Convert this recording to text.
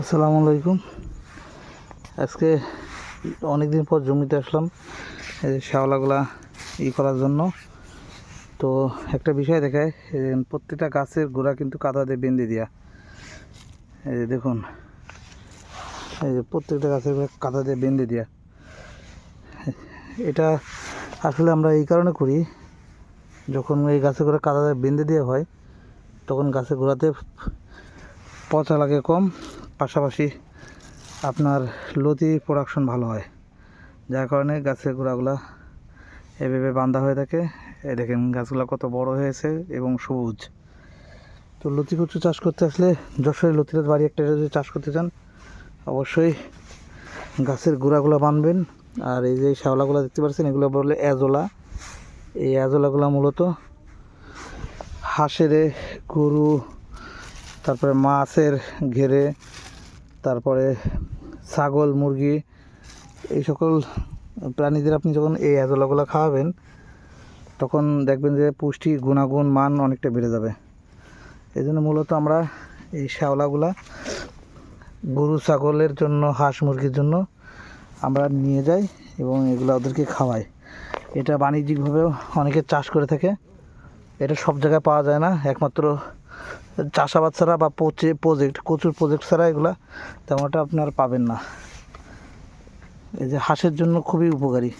আসসালামু আলাইকুম। আজকে অনেক দিন পর জমিতে আসলাম শ্যাওলাগুলা ই করার জন্য। তো একটা বিষয় দেখায় প্রত্যেকটা গাছের গোড়া কিন্তু কাদা দিয়ে বেঁধে দেওয়া এই যে দেখুন, এই যে প্রত্যেকটা গাছের গোড়া কাদা দিয়ে বেঁধে দেওয়া এটা আসলে আমরা এই কারণে করি, যখন এই গাছের গোড়া কাদা দিয়ে বেঁধে দেওয়া হয়, তখন গাছের গোড়াতে পচা লাগে কম, পাশাপাশি আপনার লতি প্রোডাকশন ভালো হয়। যার কারণে গাছের গোড়াগুলা এভাবে বাঁধা হয়ে থাকে। এ দেখেন গাছগুলো কত বড় হয়েছে এবং সবুজ। তো লতি কচু চাষ করতে আসলে যশোরের লতিরাজ বাড়ি একটা যদি চাষ করতে চান, অবশ্যই গাছের গোড়াগুলো বানবেন। আর এই যে শ্যাওলাগুলো দেখতে পাচ্ছেন, এগুলো বলে অ্যাজোলা এই অ্যাজোলাগুলো মূলত হাঁসের গরু তারপরে মাছের ঘেরে, তারপরে ছাগল, মুরগি, এই সকল প্রাণীদের আপনি যখন এই অ্যাজোলাগুলো খাওয়াবেন, তখন দেখবেন যে পুষ্টি, গুণাগুণ, মান অনেকটা বেড়ে যাবে। এই জন্য মূলত আমরা এই শ্যাওলাগুলা গরু ছাগলের জন্য, হাঁস মুরগির জন্য আমরা নিয়ে যাই এবং এগুলো ওদেরকে খাওয়াই। এটা বাণিজ্যিকভাবেও অনেকে চাষ করে থাকে। এটা সব জায়গায় পাওয়া যায় না। একমাত্র চাষাবাদ ছাড়া বা প্রজেক্ট কচুর প্রজেক্ট ছাড়া এগুলা তেমনটা আপনার পাবেন না। এই যে হাঁসের জন্য খুবই উপকারী।